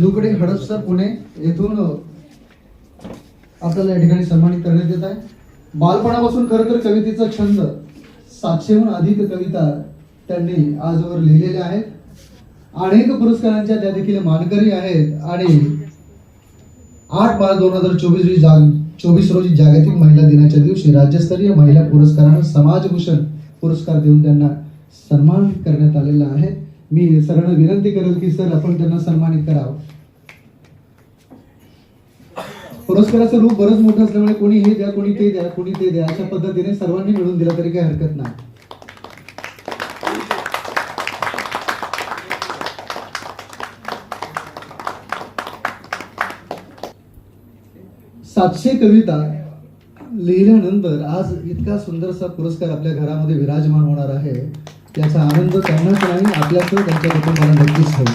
लुकडे हडपसर पुणे येथून आपल्याला या ठिकाणी सन्मानित करण्यात येत आहे. बालपणापासून खर तर कवितेचा छंद सातशेहून अधिक कविता त्यांनी आजवर लिहिलेल्या आहेत. अनेक पुरस्कारांच्या त्या देखील मानकरी आहेत आणि आठ बारा दोन हजार चोवीस रोजी जाग चोवीस रोजी जागतिक महिला दिनाच्या दिवशी राज्यस्तरीय महिला पुरस्कारानं समाजभूषण पुरस्कार देऊन त्यांना सन्मानित करण्यात आलेला आहे. मी सरांना विनंती करेल की सर आपण त्यांना सन्मानित करावं. पुरस्काराचं रूप बरंच मोठं असल्यामुळे कोणी हे द्या कोणी ते द्या कोणी ते द्या अशा पद्धतीने सर्वांनी मिळून दिला तरी काही हरकत नाही. सातशे कविता लिहिल्यानंतर आज इतका सुंदरसा पुरस्कार आपल्या घरामध्ये विराजमान होणार आहे. याचा आनंद त्यांनाच नाही आपल्यासह त्यांच्या कुटुंबाला नक्कीच होईल.